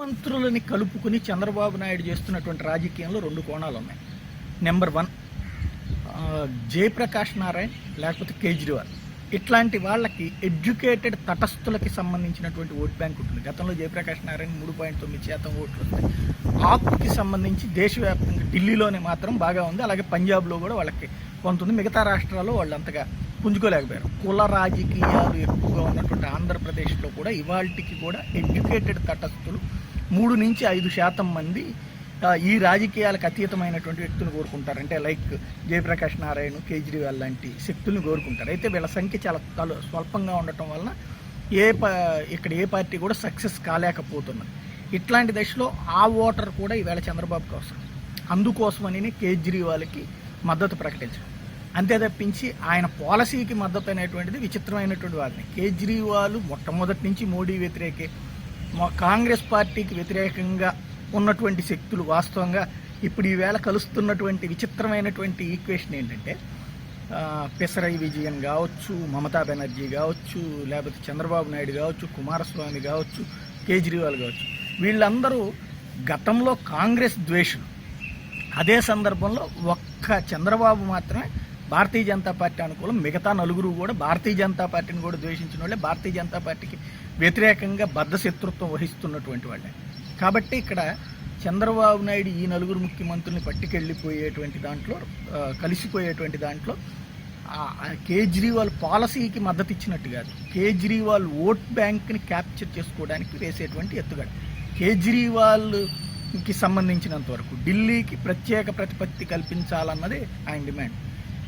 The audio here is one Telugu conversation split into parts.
మంత్రులని కలుపుకుని చంద్రబాబు నాయుడు చేస్తున్నటువంటి రాజకీయంలో రెండు కోణాలు ఉన్నాయి నెంబర్ వన్ జయప్రకాష్ నారాయణ్ లేకపోతే కేజ్రీవాల్. ఇట్లాంటి వాళ్ళకి ఎడ్యుకేటెడ్ తటస్థులకి సంబంధించినటువంటి ఓట్ బ్యాంక్ ఉంటుంది. గతంలో జయప్రకాష్ నారాయణ మూడు పాయింట్ తొమ్మిది శాతం ఓట్లు వస్తాయి ఆప్కి సంబంధించి దేశవ్యాప్తంగా ఢిల్లీలోనే మాత్రం బాగా ఉంది. అలాగే పంజాబ్లో కూడా వాళ్ళకి కొంత ఉంది. మిగతా రాష్ట్రాల్లో వాళ్ళు అంతగా పుంజుకోలేకపోయారు. కుల రాజకీయాలు ఎక్కువగా ఉన్నటువంటి ఆంధ్రప్రదేశ్లో కూడా ఇవాళకి కూడా ఎడ్యుకేటెడ్ తటస్థులు మూడు నుంచి ఐదు శాతం మంది ఈ రాజకీయాలకు అతీతమైనటువంటి వ్యక్తులు కోరుకుంటారు. అంటే లైక్ జయప్రకాష్ నారాయణ కేజ్రీవాల్ లాంటి శక్తులను కోరుకుంటారు. అయితే వీళ్ళ సంఖ్య చాలా స్వల్పంగా ఉండటం వలన ఏ ఇక్కడ ఏ పార్టీ కూడా సక్సెస్ కాలేకపోతున్నది. ఇట్లాంటి దశలో ఆ ఓటర్ కూడా ఈవేళ చంద్రబాబుకి అవసరం. అందుకోసమని కేజ్రీవాల్కి మద్దతు ప్రకటించడం. అంతే తప్పించి ఆయన పాలసీకి మద్దతు అనేటువంటిది విచిత్రమైనటువంటి వారిని కేజ్రీవాల్ మొట్టమొదటి నుంచి మోడీ వ్యతిరేకే. కాంగ్రెస్ పార్టీకి వ్యతిరేకంగా ఉన్నటువంటి శక్తులు వాస్తవంగా ఇప్పుడు ఈవేళ కలుస్తున్నటువంటి విచిత్రమైనటువంటి ఈక్వేషన్ ఏంటంటే పిసరై విజయన్ కావచ్చు మమతా బెనర్జీ కావచ్చు లేకపోతే చంద్రబాబు నాయుడు కావచ్చు కుమారస్వామి కావచ్చు కేజ్రీవాల్ కావచ్చు. వీళ్ళందరూ గతంలో కాంగ్రెస్ ద్వేషులు. అదే సందర్భంలో ఒక్క చంద్రబాబు మాత్రమే భారతీయ జనతా పార్టీ అనుకూలం మిగతా నలుగురు కూడా భారతీయ జనతా పార్టీని కూడా ద్వేషించిన వాళ్ళే. భారతీయ జనతా పార్టీకి వ్యతిరేకంగా బద్ధశత్రుత్వం వహిస్తున్నటువంటి వాళ్ళే. కాబట్టి ఇక్కడ చంద్రబాబు నాయుడు ఈ నలుగురు ముఖ్యమంత్రుల్ని పట్టుకెళ్ళిపోయేటువంటి దాంట్లో కలిసిపోయేటువంటి దాంట్లో కేజ్రీవాల్ పాలసీకి మద్దతు ఇచ్చినట్టు కాదు. కేజ్రీవాల్ ఓట్ బ్యాంక్ని క్యాప్చర్ చేసుకోవడానికి వేసేటువంటి ఎత్తుగడ. కేజ్రీవాల్కి సంబంధించినంత వరకు ఢిల్లీకి ప్రత్యేక ప్రతిపత్తి కల్పించాలన్నదే ఆయన డిమాండ్.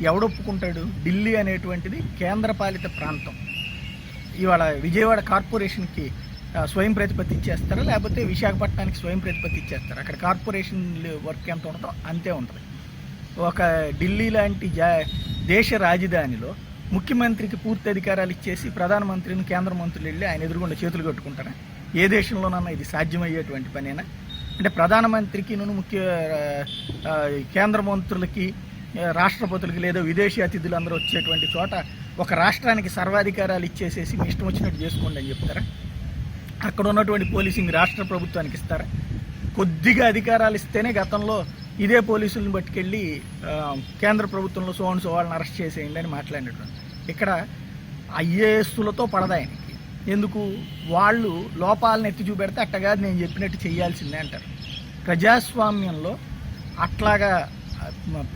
ఎవడొప్పుకుంటాడు? ఢిల్లీ అనేటువంటిది కేంద్రపాలిత ప్రాంతం. ఇవాళ విజయవాడ కార్పొరేషన్కి స్వయం ప్రతిపత్తి ఇచ్చేస్తారా? లేకపోతే విశాఖపట్నానికి స్వయం ప్రతిపత్తి ఇచ్చేస్తారా? అక్కడ కార్పొరేషన్ వర్క్ ఎంత ఉంటుందో అంతే ఉంటుంది. ఒక ఢిల్లీ లాంటి జా దేశ రాజధానిలో ముఖ్యమంత్రికి పూర్తి అధికారాలు ఇచ్చేసి ప్రధానమంత్రిని కేంద్ర మంత్రులు వెళ్ళి ఆయన ఎదురుగుండా చేతులు కట్టుకుంటారా? ఏ దేశంలోనన్నా ఇది సాధ్యమయ్యేటువంటి పనేనా? అంటే ప్రధానమంత్రికి నువ్వు ముఖ్య కేంద్ర మంత్రులకి రాష్ట్రపతులకి లేదా విదేశీ అతిథులు అందరూ వచ్చేటువంటి చోట ఒక రాష్ట్రానికి సర్వాధికారాలు ఇచ్చేసేసి మీ ఇష్టం వచ్చినట్టు చేసుకోండి అని చెప్తారా? అక్కడ ఉన్నటువంటి పోలీసింగ్ రాష్ట్ర ప్రభుత్వానికి ఇస్తారా? కొద్దిగా అధికారాలు ఇస్తేనే గతంలో ఇదే పోలీసులను పట్టుకెళ్ళి కేంద్ర ప్రభుత్వంలో సోన్ సో వాళ్ళని అరెస్ట్ చేసేయండి అని మాట్లాడినటువంటి. ఇక్కడ ఐఏఎస్లతో పడదాయనికి ఎందుకు? వాళ్ళు లోపాలను ఎత్తి చూపెడితే అట్టగాది నేను చెప్పినట్టు చేయాల్సిందే అంటారు. ప్రజాస్వామ్యంలో అట్లాగా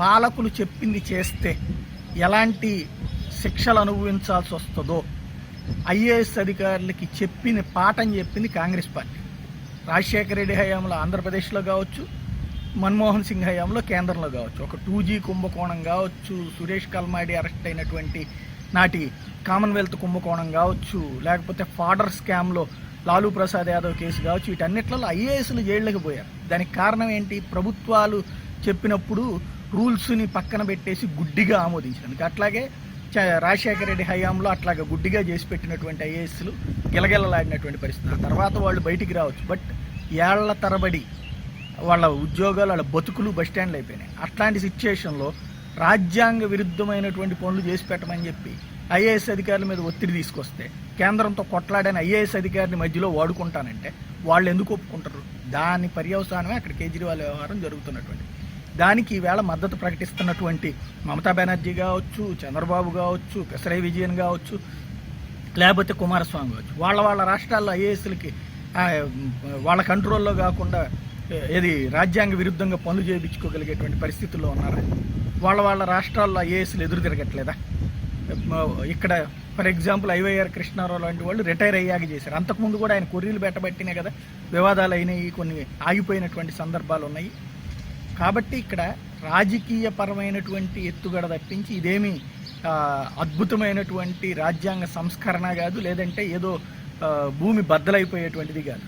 పాలకులు చెప్పింది చేస్తే ఎలాంటి శిక్షలు అనుభవించాల్సి వస్తుందో ఐఏఎస్ అధికారులకి చెప్పిన పాఠం చెప్పింది కాంగ్రెస్ పార్టీ. రాజశేఖర రెడ్డి హయాంలో ఆంధ్రప్రదేశ్లో కావచ్చు మన్మోహన్ సింగ్ హయాంలో కేంద్రంలో కావచ్చు. ఒక టూ జీ కుంభకోణం కావచ్చు సురేష్ కల్మాడి అరెస్ట్ అయినటువంటి నాటి కామన్వెల్త్ కుంభకోణం కావచ్చు లేకపోతే ఫాడర్ స్కామ్లో లాలూ ప్రసాద్ యాదవ్ కేసు కావచ్చు వీటన్నిట్లలో ఐఏఎస్లు జైళ్ళకి పోయారు. దానికి కారణం ఏంటి? ప్రభుత్వాలు చెప్పినప్పుడు రూల్స్ని పక్కన పెట్టేసి గుడ్డిగా ఆమోదించినందుకు అట్లాగే రాజశేఖర రెడ్డి హయాంలో అట్లాగా గుడ్డిగా చేసి పెట్టినటువంటి ఐఏఎస్లు గిలగిలలాడినటువంటి పరిస్థితి. ఆ తర్వాత వాళ్ళు బయటికి రావచ్చు. బట్ ఏళ్ళ తరబడి వాళ్ళ ఉద్యోగాలు వాళ్ళ బతుకులు బస్ అయిపోయినాయి. అట్లాంటి సిచ్యుయేషన్లో రాజ్యాంగ విరుద్ధమైనటువంటి పనులు చేసి పెట్టమని చెప్పి ఐఏఎస్ అధికారుల మీద ఒత్తిడి తీసుకొస్తే కేంద్రంతో కొట్లాడని ఐఏఎస్ అధికారిని మధ్యలో వాడుకుంటానంటే వాళ్ళు ఎందుకు ఒప్పుకుంటారు? దాని పర్యవసానమే అక్కడ కేజ్రీవాల్ వ్యవహారం జరుగుతున్నటువంటి దానికి ఈవేళ మద్దతు ప్రకటిస్తున్నటువంటి మమతా బెనర్జీ కావచ్చు చంద్రబాబు కావచ్చు పెసరై విజయన్ కావచ్చు లేకపోతే కుమారస్వామి కావచ్చు. వాళ్ళ వాళ్ళ రాష్ట్రాల్లో ఐఏఎస్లకి వాళ్ళ కంట్రోల్లో కాకుండా ఏది రాజ్యాంగ విరుద్ధంగా పనులు చేయించుకోగలిగేటువంటి పరిస్థితుల్లో ఉన్నారా? వాళ్ళ వాళ్ళ రాష్ట్రాల్లో ఐఏఎస్లు ఎదురు తిరగట్లేదా? ఇక్కడ ఫర్ ఎగ్జాంపుల్ ఐవైఆర్ కృష్ణారావు లాంటి వాళ్ళు రిటైర్ అయ్యాక చేశారు. అంతకుముందు కూడా ఆయన కొర్రీలు పెట్టబట్టినే కదా వివాదాలు అయినాయి కొన్ని ఆగిపోయినటువంటి సందర్భాలు ఉన్నాయి. కాబట్టి ఇక్కడ రాజకీయ పరమైనటువంటి ఎత్తుగడ తప్పించి ఇదేమి అద్భుతమైనటువంటి రాజ్యాంగ సంస్కరణ కాదు లేదంటే ఏదో భూమి బద్దలైపోయేటువంటిది కాదు.